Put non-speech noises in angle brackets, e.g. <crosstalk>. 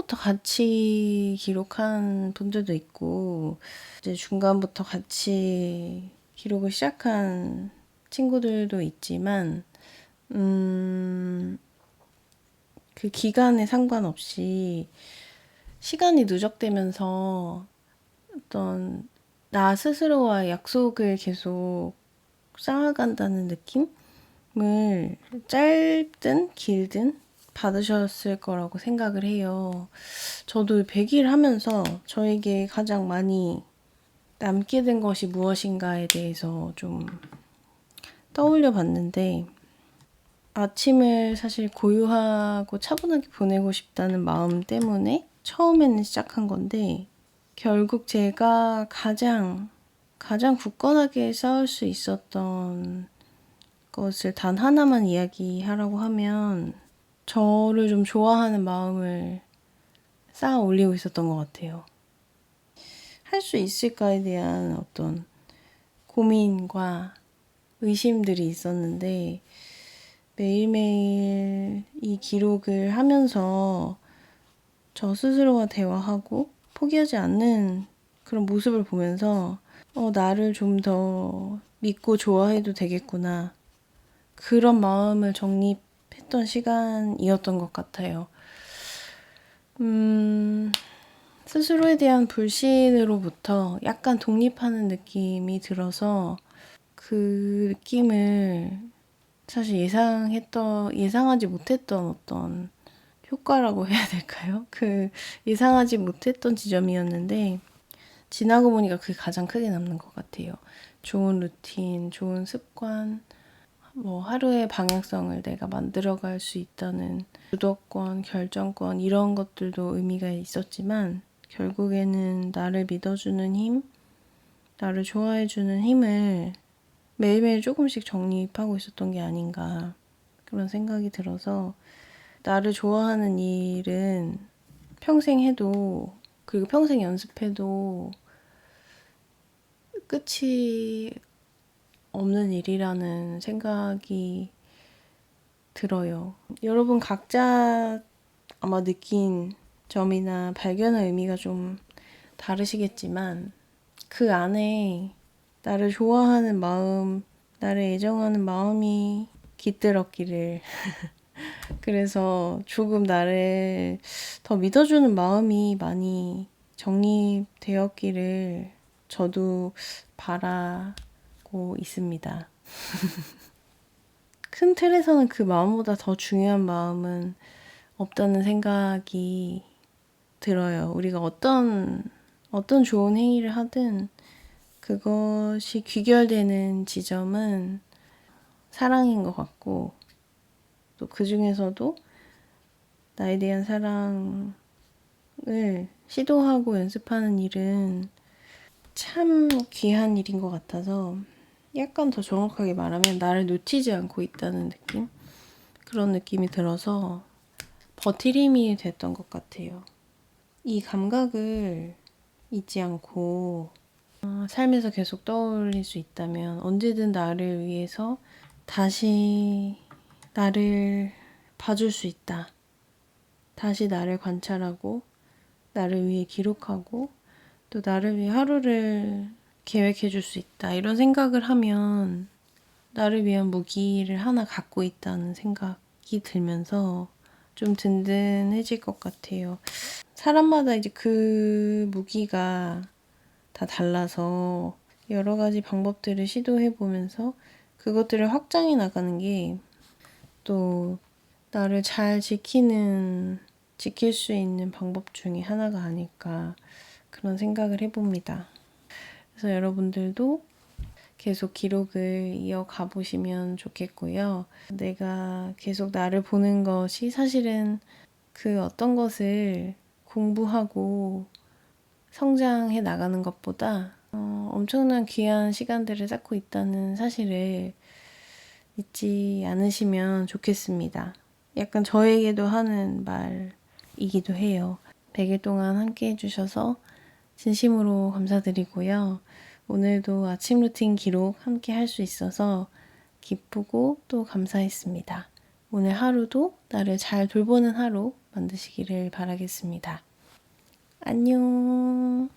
처음부터 같이 기록한 분들도 있고, 이제 중간부터 같이 기록을 시작한 친구들도 있지만, 음, 그 기간에 상관없이 시간이 누적되면서 어떤 나 스스로와 약속을 계속 쌓아간다는 느낌을 짧든 길든 받으셨을 거라고 생각을 해요. 저도 100일 하면서 저에게 가장 많이 남게 된 것이 무엇인가에 대해서 좀 떠올려 봤는데, 아침을 사실 고요하고 차분하게 보내고 싶다는 마음 때문에 처음에는 시작한 건데, 결국 제가 가장, 가장 굳건하게 싸울 수 있었던 것을 단 하나만 이야기하라고 하면, 저를 좀 좋아하는 마음을 쌓아 올리고 있었던 것 같아요. 할 수 있을까에 대한 어떤 고민과 의심들이 있었는데, 매일매일 이 기록을 하면서 저 스스로와 대화하고 포기하지 않는 그런 모습을 보면서 어, 나를 좀 더 믿고 좋아해도 되겠구나. 그런 마음을 정립 했던 시간이었던 것 같아요. 음, 스스로에 대한 불신으로부터 약간 독립하는 느낌이 들어서 그 느낌을 사실 예상했던, 예상하지 못했던 어떤 효과라고 <laughs> 해야 될까요? 그 예상하지 못했던 지점이었는데 지나고 보니까 그게 가장 크게 남는 것 같아요. 좋은 루틴, 좋은 습관, 뭐 하루의 방향성을 내가 만들어갈 수 있다는 주도권, 결정권 이런 것들도 의미가 있었지만 결국에는 나를 믿어주는 힘, 나를 좋아해주는 힘을 매일매일 조금씩 정립하고 있었던 게 아닌가 그런 생각이 들어서 나를 좋아하는 일은 평생 해도 그리고 평생 연습해도 끝이 없는 일이라는 생각이 들어요. 여러분 각자 아마 느낀 점이나 발견의 의미가 좀 다르시겠지만 그 안에 나를 좋아하는 마음, 나를 애정하는 마음이 깃들었기를. <laughs> 그래서 조금 나를 더 믿어주는 마음이 많이 정립되었기를 저도 바라 고 있습니다. <laughs> 큰 틀에서는 그 마음보다 더 중요한 마음은 없다는 생각이 들어요. 우리가 어떤, 어떤 좋은 행위를 하든 그것이 귀결되는 지점은 사랑인 것 같고, 또 그 중에서도 나에 대한 사랑을 시도하고 연습하는 일은 참 귀한 일인 것 같아서 약간 더 정확하게 말하면 나를 놓치지 않고 있다는 느낌? 그런 느낌이 들어서 버티림이 됐던 것 같아요. 이 감각을 잊지 않고 어, 삶에서 계속 떠올릴 수 있다면 언제든 나를 위해서 다시 나를 봐줄 수 있다. 다시 나를 관찰하고 나를 위해 기록하고 또 나를 위해 하루를 계획해 줄 수 있다. 이런 생각을 하면 나를 위한 무기를 하나 갖고 있다는 생각이 들면서 좀 든든해질 것 같아요. 사람마다 이제 그 무기가 다 달라서 여러 가지 방법들을 시도해 보면서 그것들을 확장해 나가는 게 또 나를 잘 지키는, 지킬 수 있는 방법 중에 하나가 아닐까 그런 생각을 해봅니다. 그래서 여러분들도 계속 기록을 이어가 보시면 좋겠고요. 내가 계속 나를 보는 것이 사실은 그 어떤 것을 공부하고 성장해 나가는 것보다 어, 엄청난 귀한 시간들을 쌓고 있다는 사실을 잊지 않으시면 좋겠습니다. 약간 저에게도 하는 말이기도 해요. 100일 동안 함께 해주셔서 진심으로 감사드리고요. 오늘도 아침 루틴 기록 함께 할 수 있어서 기쁘고 또 감사했습니다. 오늘 하루도 나를 잘 돌보는 하루 만드시기를 바라겠습니다. 안녕.